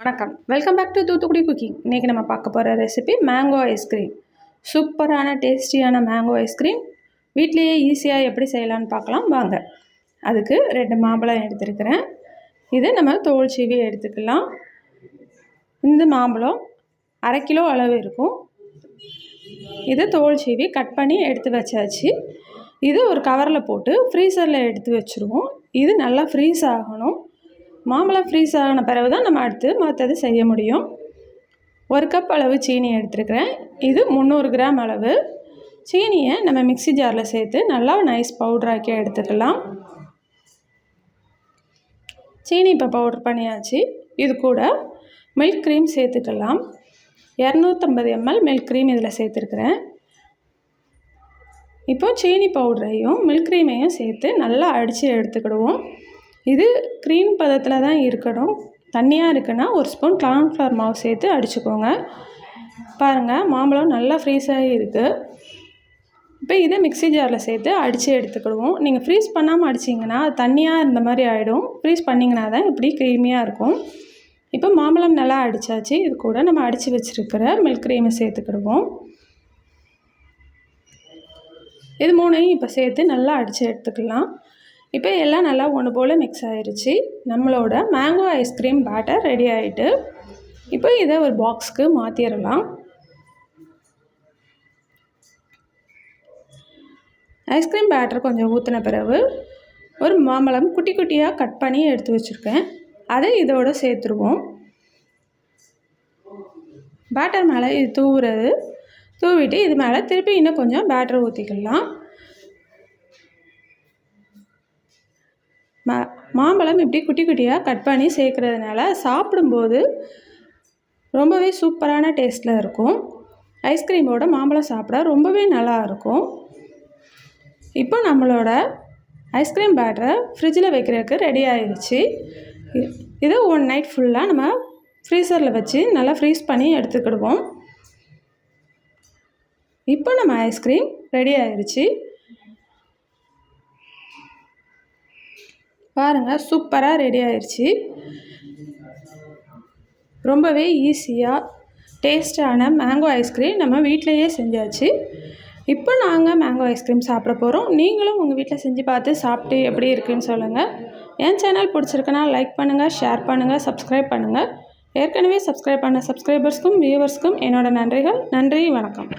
வணக்கம். Welcome back to Thoothukudi cooking இன்றைக்கி நம்ம பார்க்க போகிற ரெசிபி மேங்கோ ஐஸ்கிரீம் சூப்பரான டேஸ்டியான மேங்கோ ஐஸ்கிரீம் வீட்லேயே ஈஸியாக எப்படி செய்யலான்னு பார்க்கலாம். வாங்க. அதுக்கு ரெண்டு மாம்பழம் எடுத்துருக்கிறேன். இது நம்ம தோல் சீவி எடுத்துக்கலாம். இந்த மாம்பழம் அரை கிலோ அளவு இருக்கும். இது தோல் சீவி கட் பண்ணி எடுத்து வச்சாச்சு. இது ஒரு கவரில் போட்டு ஃப்ரீசரில் எடுத்து வச்சுருவோம். இது நல்லா ஃப்ரீஸ் ஆகணும். மாம்பழம் ஃப்ரீஸ் ஆன பிறகு தான் நம்ம அடுத்து மற்றது செய்ய முடியும். ஒரு கப் அளவு சீனி எடுத்துருக்கிறேன். இது முந்நூறு கிராம் அளவு. சீனியை நம்ம மிக்சி ஜாரில் சேர்த்து நல்லா நைஸ் பவுட்ராக்கி எடுத்துக்கலாம். சீனி இப்போ பவுடர் பண்ணியாச்சு. இது கூட மில்க் க்ரீம் சேர்த்துக்கலாம். இரநூத்தம்பது எம்எல் மில்க் க்ரீம் இதில் சேர்த்துருக்குறேன். இப்போ சீனி பவுடரையும் மில்க் க்ரீமையும் சேர்த்து நல்லா அடித்து எடுத்துக்கிடுவோம். இது க்ரீம் பதத்தில் தான் இருக்கணும். தண்ணியாக இருக்குன்னா ஒரு ஸ்பூன் கார்ன்ஃப்ளவர் மாவு சேர்த்து அடிச்சுக்கோங்க. பாருங்கள் மாம்பழம் நல்லா ஃப்ரீஸ் ஆகி இருக்குது இப்போ இதை மிக்சி ஜாரில் சேர்த்து அடித்து எடுத்துக்கிடுவோம். நீங்கள் ஃப்ரீஸ் பண்ணாமல் அடிச்சிங்கன்னா அது தண்ணியாக இருந்த மாதிரி ஆகிடும் ஃப்ரீஸ் பண்ணிங்கன்னா தான் இப்படி க்ரீமியாக இருக்கும். இப்போ மாம்பழம் நல்லா அடித்தாச்சு இது கூட நம்ம அடித்து வச்சுருக்கிற மில்க் க்ரீமை சேர்த்துக்கிடுவோம். இது மூணையும் இப்போ சேர்த்து நல்லா அடித்து எடுத்துக்கலாம். இப்போ எல்லாம் நல்லா ஒன்று போல் மிக்ஸ் ஆகிருச்சு நம்மளோட மேங்கோ ஐஸ்கிரீம் பேட்டர் ரெடி ஆகிட்டு இப்போ இதை ஒரு பாக்ஸ்க்கு மாற்றிடலாம் ஐஸ்கிரீம் பேட்டர் கொஞ்சம் ஊற்றின பிறகு ஒரு மாம்பழம் குட்டி குட்டியாக கட் பண்ணி எடுத்து வச்சுருக்கேன். அதை இதோடு சேர்த்துருவோம். பேட்டர் மேலே இது தூவுறது தூவிட்டு இது மேலே திருப்பி இன்னும் கொஞ்சம் பேட்டர் ஊற்றிக்கலாம் மா மாம்பழம் இப்படி குட்டி குட்டியாக கட் பண்ணி சேர்க்குறதுனால சாப்பிடும்போது ரொம்பவே சூப்பரான டேஸ்ட்டில் இருக்கும். ஐஸ்கிரீமோட மாம்பழம் சாப்பிட ரொம்பவே நல்லா இருக்கும். இப்போ நம்மளோட ஐஸ்கிரீம் பேட்டரை ஃப்ரிட்ஜில் வைக்கிறதுக்கு ரெடி ஆயிடுச்சு இதை ஒன் நைட் ஃபுல்லாக நம்ம ஃப்ரீசரில் வச்சு நல்லா ஃப்ரீஸ் பண்ணி எடுத்துக்கிடுவோம். இப்போ நம்ம ஐஸ்கிரீம் ரெடி ஆயிடுச்சு பாருங்கள் சூப்பராக ரெடி ஆயிடுச்சு ரொம்பவே ஈஸியாக டேஸ்டான மேங்கோ ஐஸ்கிரீம் நம்ம வீட்டிலையே செஞ்சாச்சு. இப்போ நாங்கள் மேங்கோ ஐஸ்கிரீம் சாப்பிட போகிறோம் நீங்களும் உங்கள் வீட்டில் செஞ்சு பார்த்து சாப்பிட்டு எப்படி இருக்குன்னு சொல்லுங்கள் என் சேனல் பிடிச்சிருக்குன்னா லைக் பண்ணுங்கள் ஷேர் பண்ணுங்கள் சப்ஸ்கிரைப் பண்ணுங்கள் ஏற்கனவே சப்ஸ்கிரைப் பண்ண சப்ஸ்கிரைபர்ஸ்க்கும் வியூவர்ஸ்க்கும் என்னோடய நன்றிகள். நன்றி வணக்கம்.